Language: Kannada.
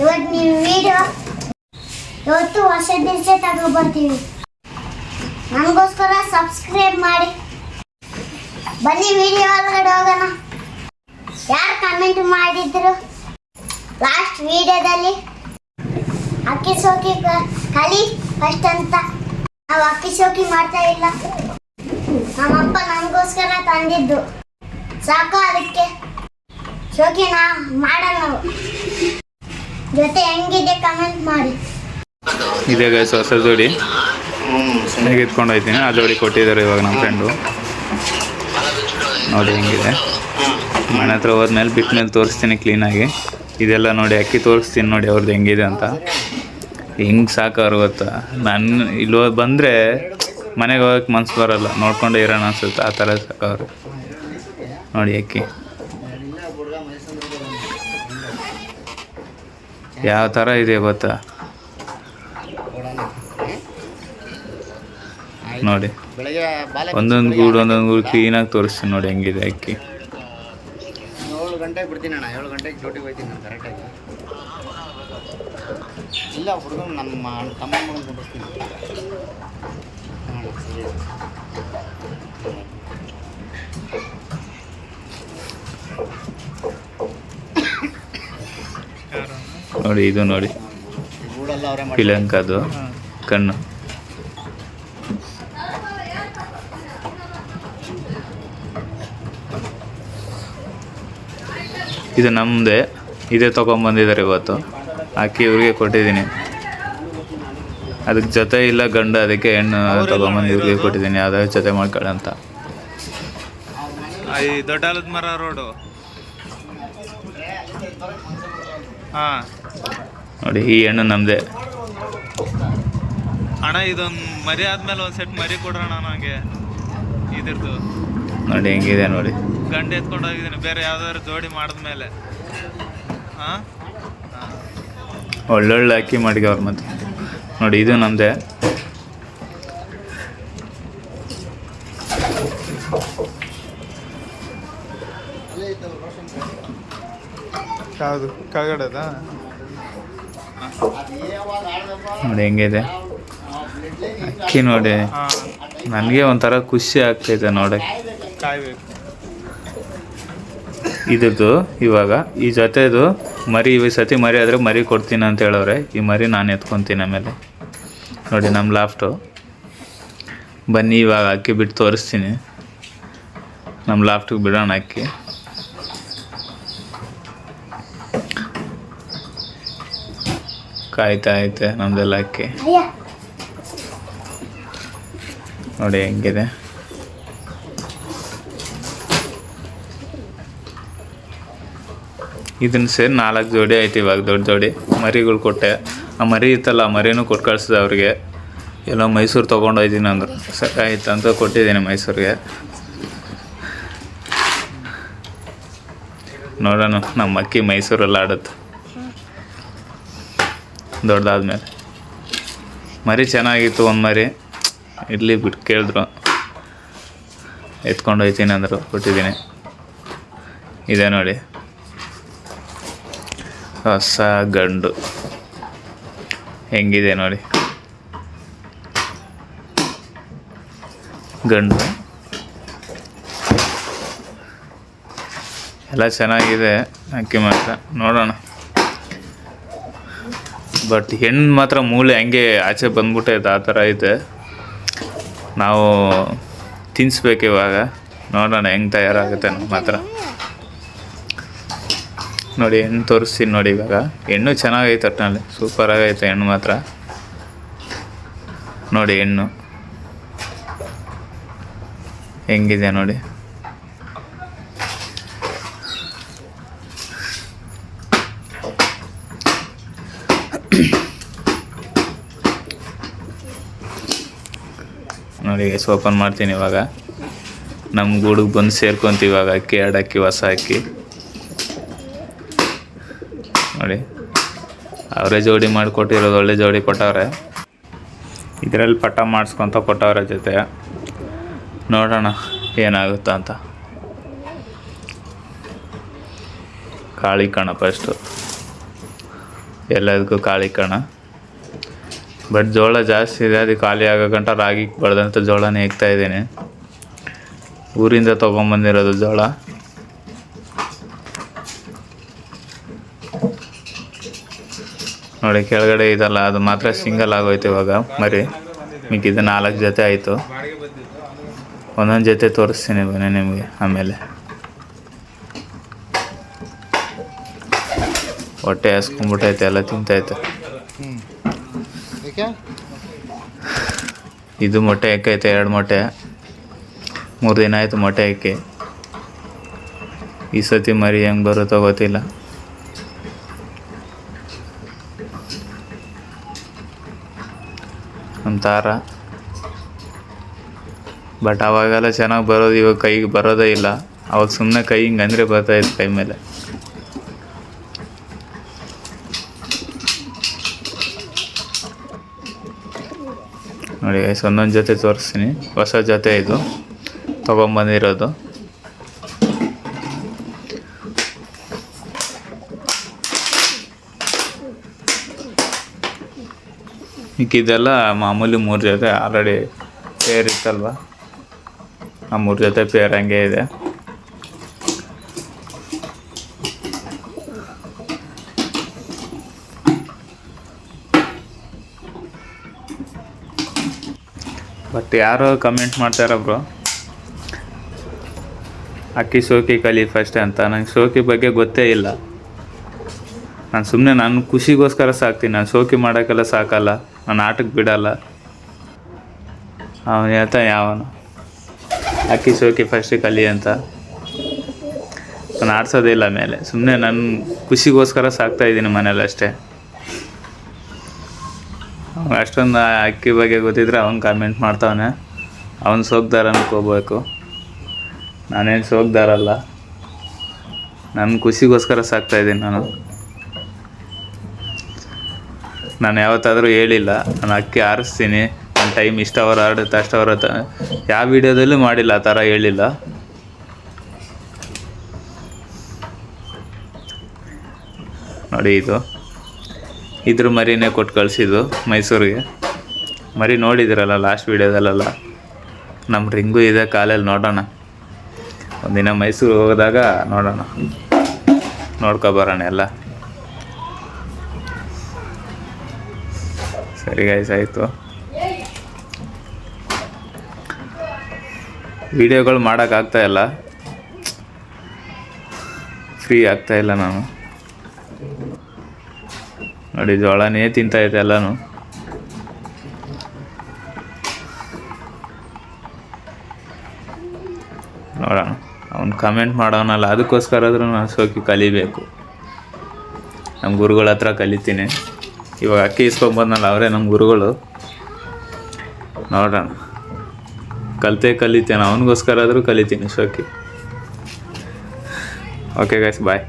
ಇವತ್ತು ನೀವು ವಿಡಿಯೋ ಇವತ್ತು ಹೊಸ ದಿವಸ ತಗೊಬರ್ತೀವಿ ನನಗೋಸ್ಕರ ಸಬ್ಸ್ಕ್ರೈಬ್ ಮಾಡಿ. ಬನ್ನಿ ವಿಡಿಯೋ ಒಳಗಡೆ ಹೋಗೋಣ. ಯಾರು ಕಮೆಂಟ್ ಮಾಡಿದ್ರು? ಲಾಸ್ಟ್ ವಿಡಿಯೋದಲ್ಲಿ ಅಕ್ಕಿ ಸೋಕಿ ಕಲಿ ಫಸ್ಟ್ ಅಂತ. ನಾವು ಅಕ್ಕಿ ಸೋಕಿ ಮಾಡ್ತಾ ಇಲ್ಲ. ನಮ್ಮಪ್ಪ ನಮಗೋಸ್ಕರ ತಂದಿದ್ದು. ಸಾಕು ಅದಕ್ಕೆ. ಶೋಕಿನ ಮಾಡೋಣ. ಜೊತೆ ಹೆಂಗಿದೆ ಕಮೆಂಟ್ ಮಾಡಿ. ಇದೆ ಗೈಸ್ ಹೊಸ ಜೋಡಿ. ಹೇಗೆ ಎತ್ಕೊಂಡು ಆ ಜೋಡಿ ಕೊಟ್ಟಿದ್ದಾರೆ ಇವಾಗ ನಮ್ಮ ಫ್ರೆಂಡು ನೋಡಿ ಹೆಂಗಿದೆ. ಮನೆ ಹತ್ರ ಹೋದ್ಮೇಲೆ ಬಿಟ್ಟ ಮೇಲೆ ತೋರಿಸ್ತೀನಿ ಕ್ಲೀನಾಗಿ ಇದೆಲ್ಲ ನೋಡಿ ಅಕ್ಕಿ ತೋರಿಸ್ತೀನಿ ನೋಡಿ ಅವ್ರದ್ದು ಹೆಂಗಿದೆ ಅಂತ. ಹೆಂಗೆ ಸಾಕವ್ರು ಗೊತ್ತಾ? ನನ್ನ ಇಲ್ಲಿ ಬಂದರೆ ಮನೆಗೆ ಹೋಗಕ್ಕೆ ಮನ್ಸು ಬರೋಲ್ಲ. ನೋಡ್ಕೊಂಡೇ ಇರೋಣ ಅನ್ಸುತ್ತೆ. ಆ ಥರ ಸಾಕವ್ರು ನೋಡಿ ಅಕ್ಕಿ. ಯಾವ ಥರ ಇದೆ ಗೊತ್ತಾ? ನೋಡಿ. ಒಂದೊಂದು ಗೂಡು ಒಂದೊಂದು ಗೂಡು ಕ್ಲೀನಾಗಿ ತೋರಿಸ್ತೀನಿ ನೋಡಿ ಹೆಂಗಿದೆ ಅಕ್ಕಿ. ಏಳು ಗಂಟೆಗೆ ಬಿಡ್ತೀನಿ ಅಣ್ಣ, ಏಳು ಗಂಟೆಗೆ ಡ್ಯೂಟಿಗೆ ಹೋಗ್ತೀನಿ ಕರೆಕ್ಟಾಗಿ ಇಲ್ಲ, ಹುಡುಗನ ನಮ್ಮ ತಮ್ಮ ನೋಡಿ, ಇದು ನೋಡಿ. ಪಿಲಂಕದು ಕಣ್ಣು. ಇದು ನಮ್ಮದೇ ಇದೇ ತೊಗೊಂಬಂದಿದ್ದಾರೆ ಇವತ್ತು. ಅಕ್ಕಿ ಇವ್ರಿಗೆ ಕೊಟ್ಟಿದ್ದೀನಿ. ಅದಕ್ಕೆ ಜೊತೆ ಇಲ್ಲ ಗಂಡ, ಅದಕ್ಕೆ ಹೆಣ್ಣು ತೊಗೊಂಬಂದು ಇವ್ರಿಗೆ ಕೊಟ್ಟಿದ್ದೀನಿ. ಯಾವ್ದಾದ್ರು ಜೊತೆ ಮಾಡ್ಕೊಳ್ಳ ಅಂತ. ಈ ದೊಡ್ಡ ಮರ ರೋಡು. ಹಾಂ. ನೋಡಿ ಈ ಹೆಣ್ಣು ನಮ್ಮದೇ ಅಣ್ಣ ಇದೊಂದು ಮರಿ ಆದ್ಮೇಲೆ ಒಂದು ಸೆಟ್ ಮರಿ ಕೊಡ್ರಣ್ಣ ನನಗೆ. ಇದ್ರದ್ದು. ನೋಡಿ ಹೆಂಗಿದೆ ನೋಡಿ. ಗಂಡ ಎತ್ಕೊಂಡು ಹೋಗಿದ್ದೀನಿ ಬೇರೆ ಯಾವ್ದಾದ್ರು ಜೋಡಿ ಮಾಡಿದ್ಮೇಲೆ. ಹಾಂ? ಒಳ್ಳೊಳ್ಳೆ ಅಕ್ಕಿ ಮಾಡಿಗವ್ರು ಮತ್ತೆ. ನೋಡಿ ಇದು ನಮ್ಮದೇ ಯಾವುದು? ಕೆಳಗಡೆದ ನೋಡಿ ಹೆಂಗಿದೆ. ಅಕ್ಕಿ ನೋಡಿ. ನನಗೆ ಒಂಥರ ಖುಷಿ ಆಗ್ತೈತೆ ನೋಡಿ. ಇದ್ರದ್ದು ಇವಾಗ, ಈ ಜೊತೆದು ಮರಿ, ಈ ಸತಿ ಮರಿ ಆದರೆ ಮರಿ ಕೊಡ್ತೀನಿ ಅಂತ ಹೇಳವ್ರೆ. ಈ ಮರಿ ನಾನು ಎತ್ಕೊತೀನಿ ಆಮೇಲೆ. ನೋಡಿ ನಮ್ಮ ಲಾಫ್ಟು. ಬನ್ನಿ ಇವಾಗ ಅಕ್ಕಿ ಬಿಟ್ಟು ತೋರಿಸ್ತೀನಿ. ನಮ್ಮ ಲಾಫ್ಟಿಗೆ ಬಿಡೋಣ ಅಕ್ಕಿ. ಕಾಯ್ತಾ ಐತೆ ನಮ್ದೆಲ್ಲ ಅಕ್ಕಿ ನೋಡಿ ಹೆಂಗಿದೆ. ಇದನ್ನ ಸೇರಿ ನಾಲ್ಕು ಜೋಡಿ ಐತೆ ಇವಾಗ ದೊಡ್ಡ ಜೋಡಿ. ಮರಿಗಳು ಕೊಟ್ಟೆ. ಆ ಮರಿ ಇತ್ತಲ್ಲ ಆ ಮರಿನೂ ಕೊಟ್ಟು ಕಳ್ಸಿದೆ ಅವ್ರಿಗೆ. ಎಲ್ಲೋ ಮೈಸೂರು ತೊಗೊಂಡೋಯ್ತೀನಿ ಅಂದರು. ಸರಿ ಆಯ್ತು ಅಂತ ಕೊಟ್ಟಿದ್ದೀನಿ ಮೈಸೂರಿಗೆ. ನೋಡೋಣ ನಮ್ಮ ಅಕ್ಕಿ ಮೈಸೂರಲ್ಲಿ ಆಡುತ್ತೆ. ದೊಡ್ಡದಾದ್ಮೇಲೆ. ಮರಿ ಚೆನ್ನಾಗಿತ್ತು ಒಂದು ಮರಿ. ಇಲ್ಲಿ ಬಿಟ್ಟು ಕೇಳಿದ್ರು. ಎತ್ಕೊಂಡು ಹೋಯ್ತೀನಿ ಅಂದರು, ಕೊಟ್ಟಿದ್ದೀನಿ. ಇದೆ ನೋಡಿ. ಹೊಸ ಗಂಡು. ಹೆಂಗಿದೆ ನೋಡಿ. ಗಂಡು. ಎಲ್ಲ ಚೆನ್ನಾಗಿದೆ, ಅಕ್ಕಿ ಮಾತ್ರ. ನೋಡೋಣ. ಬಟ್ ಹೆಣ್ಣು ಮಾತ್ರ ಮೂಳೆ ಹಂಗೆ ಆಚೆ ಬಂದ್ಬಿಟ್ಟೈತೆ ಆ ಥರ ಐತೆ ನಾವು ತಿನ್ನಿಸ್ಬೇಕು ಇವಾಗ. ನೋಡೋಣ ಹೆಂಗೆ ತಯಾರಾಗುತ್ತೆ ನಮ್ಮ ಮಾತ್ರ. ನೋಡಿ, ಹೆಣ್ಣು ತೋರಿಸ್ತೀನಿ ನೋಡಿ ಇವಾಗ. ಹೆಣ್ಣು ಚೆನ್ನಾಗೈತೆ ಒಟ್ಟಿನಲ್ಲಿ ಸೂಪರಾಗೈತೆ ಹೆಣ್ಣು ಮಾತ್ರ. ನೋಡಿ ಹೆಣ್ಣು. ಹೆಂಗಿದೆ ನೋಡಿ. ನೋಡಿ ಓಪನ್ ಮಾಡ್ತೀನಿ ಇವಾಗ. ನಮ್ಮ ಗೂಡಿಗೆ ಬಂದು ಸೇರ್ಕೊಂತೀವಿ ಇವಾಗ, ಅಕ್ಕಿ ಎರಡು ಅಕ್ಕಿ, ಹೊಸ ಅಕ್ಕಿ. ನೋಡಿ, ಅವರೇ ಜೋಡಿ ಮಾಡಿಕೊಟ್ಟಿರೋದು, ಒಳ್ಳೆ ಜೋಡಿ ಕೊಟ್ಟವ್ರೆ. ಇದರಲ್ಲಿ ಪಟ್ಟ ಮಾಡಿಸ್ಕೊತ ಕೊಟ್ಟವ್ರೆ ಜೊತೆ. ನೋಡೋಣ ಏನಾಗುತ್ತಾ ಅಂತ. ಕಾಳಿ ಕಣ ಫಸ್ಟು ಎಲ್ಲದಕ್ಕೂ ಖಾಲಿ ಕಣ. ಬಟ್ ಜೋಳ ಜಾಸ್ತಿ ಇದೆ, ಅದು ಖಾಲಿ ಆಗೋ ಗಂಟ ರಾಗಿ ಬೆಳೆದಂಥ ಜೋಳನೇ ಇಕ್ತಾ ಇದ್ದೀನಿ. ಊರಿಂದ ತೊಗೊಂಬಂದಿರೋದು ಜೋಳ. ನೋಡಿ, ಕೆಳಗಡೆ ಇದಲ್ಲ, ಅದು ಮಾತ್ರ ಸಿಂಗಲ್ ಆಗೋಯ್ತು ಇವಾಗ, ಮರಿ. ಮಿಕ್ಕಿದ ನಾಲ್ಕು ಜೊತೆ ಆಯಿತು. ಒಂದೊಂದು ಜೊತೆ ತೋರಿಸ್ತೀನಿ ಬನ್ನಿ ನಿಮಗೆ ಆಮೇಲೆ. ಹೊಟ್ಟೆ ಹಸ್ಕೊಂಡ್ಬಿಟ್ಟೈತೆ ಎಲ್ಲ ತಿಂತೈತೆ ಇದು ಮೊಟ್ಟೆ ಹಾಕೈತೆ ಎರಡು ಮೊಟ್ಟೆ. ಮೂರು ದಿನ ಆಯಿತು ಮೊಟ್ಟೆ ಹಾಕಿ ಈ ಸತಿ ಮರಿ ಹೆಂಗೆ ಬರುತ್ತೋ ಗೊತ್ತಿಲ್ಲ. ನಮ್ಮ ತಾರ. ಬಟ್ ಅವಾಗೆಲ್ಲ ಚೆನ್ನಾಗಿ ಬರೋದು ಇವಾಗ ಕೈಗೆ ಬರೋದೇ ಇಲ್ಲ. ಅವಾಗ ಸುಮ್ಮನೆ ಕೈ ಹಿಂಗೆ ಅಂದರೆ ಬರ್ತಾಯಿತ್ತು ಕೈ ಮೇಲೆ. ನೋಡಿ ಗೈಸ್ ಒಂದೊಂದು ಜೊತೆ ತೋರಿಸ್ತೀನಿ. ಹೊಸ ಜೊತೆ ಇದು. ತೊಗೊಂಬಂದಿರೋದು. ಇದೆಲ್ಲ ಮಾಮೂಲಿ ಮೂರು ಜೊತೆ ಆಲ್ರೆಡಿ ಪೇರ್ ಇತ್ತಲ್ವ? ಆ ಮೂರು ಜೊತೆ ಪೇರ್ ಹಂಗೆ ಇದೆ. ಬಟ್ ಯಾರೋ ಕಮೆಂಟ್ ಮಾಡ್ತಾರ ಬ್ರೋ ಅಕ್ಕಿ ಸೋಕಿ ಕಲಿ ಫಸ್ಟ್ ಅಂತ. ನಂಗೆ ಸೋಕಿ ಬಗ್ಗೆ ಗೊತ್ತೇ ಇಲ್ಲ. ನಾನು ಸುಮ್ಮನೆ ನಾನು ಖುಷಿಗೋಸ್ಕರ ಸಾಕ್ತೀನಿ. ನಾನು ಸೋಕಿ ಮಾಡೋಕ್ಕೆಲ್ಲ ಸಾಕಲ್ಲ. ನಾನು ಆಟಕ್ಕೆ ಬಿಡಲ್ಲ. ಅವನು ಹೇಳ್ತಾ ಯಾವನು. ಅಕ್ಕಿ ಸೋಕಿ ಫಸ್ಟ್ ಕಲಿ ಅಂತ. ನಾನು ಆಡ್ಸೋದಿಲ್ಲ ಮೇಲೆ. ಸುಮ್ಮನೆ ನಾನು ಖುಷಿಗೋಸ್ಕರ ಸಾಕ್ತಾಯಿದ್ದೀನಿ ಮನೇಲಿ ಅಷ್ಟೇ. ಅಷ್ಟೊಂದು ಅಕ್ಕಿ ಬಗ್ಗೆ ಗೊತ್ತಿದ್ರೆ ಅವನು ಕಾಮೆಂಟ್ ಮಾಡ್ತಾವನೆ. ಅವನು ಸೋಗ್ದಾರ ಅನ್ಕೋಬೇಕು ನಾನೇನು ಸೋಗ್ದಾರಲ್ಲ. ನನ್ನ ಖುಷಿಗೋಸ್ಕರ ಸಾಕ್ತಾಯಿದ್ದೀನಿ ನಾನು. ನಾನು ಯಾವತ್ತಾದರೂ ಹೇಳಿಲ್ಲ. ನಾನು ಅಕ್ಕಿ ಆರಿಸ್ತೀನಿ. ನನ್ನ ಟೈಮ್ ಇಷ್ಟು ಆಡುತ್ತೆ, ಅಷ್ಟು ಅವರ್ ಆತ ಯಾವ ವಿಡಿಯೋದಲ್ಲೂ ಮಾಡಿಲ್ಲ, ಆ ಥರ ಹೇಳಿಲ್ಲ. ನೋಡಿ ಇದು. ಇದ್ರ ಮರಿನೇ ಕೊಟ್ಟು ಕಳಿಸಿದ್ದು ಮೈಸೂರಿಗೆ. ಮರಿ ನೋಡಿದಿರಲ್ಲ ಲಾಸ್ಟ್ ವೀಡಿಯೋದಲ್ಲೆಲ್ಲ. ನಮ್ಮ ರಿಂಗು ಇದೆ, ಕಾಲಲ್ಲಿ ನೋಡೋಣ. ಒಂದಿನ ಮೈಸೂರು ಹೋದಾಗ ನೋಡೋಣ. ನೋಡ್ಕೊ ಬರೋಣ ಎಲ್ಲ. ಸರಿ ಗೈಸ್ ಆಯಿತು. ವಿಡಿಯೋಗಳು ಮಾಡೋಕ್ಕಾಗ್ತಾಯಿಲ್ಲ ಫ್ರೀ ಆಗ್ತಾಯಿಲ್ಲ ನಾನು. ನೋಡಿ ಜೋಳನೇ ತಿಂತಾ ಇದೆ ಎಲ್ಲನೂ. ನೋಡೋಣ, ಅವ್ನು ಕಮೆಂಟ್ ಮಾಡೋನಲ್ಲ ಅದಕ್ಕೋಸ್ಕರ ಆದರೂ ನಾನು ಸೋಕಿ ಕಲಿಬೇಕು. ನಮ್ಮ ಗುರುಗಳ ಹತ್ರ ಕಲಿತೀನಿ. ಇವಾಗ ಅಕ್ಕಿ ಇಸ್ಕೊಂಬಂದಲ್ಲ ಅವರೇ ನಮ್ಮ ಗುರುಗಳು. ನೋಡೋಣ. ಕಲಿತೆ ಕಲಿತೇನೆ ಅವನಿಗೋಸ್ಕರ ಆದರೂ ಕಲಿತೀನಿ ಶೋಕಿ ಓಕೆ ಗಾಯ್ಸ್ ಬಾಯ್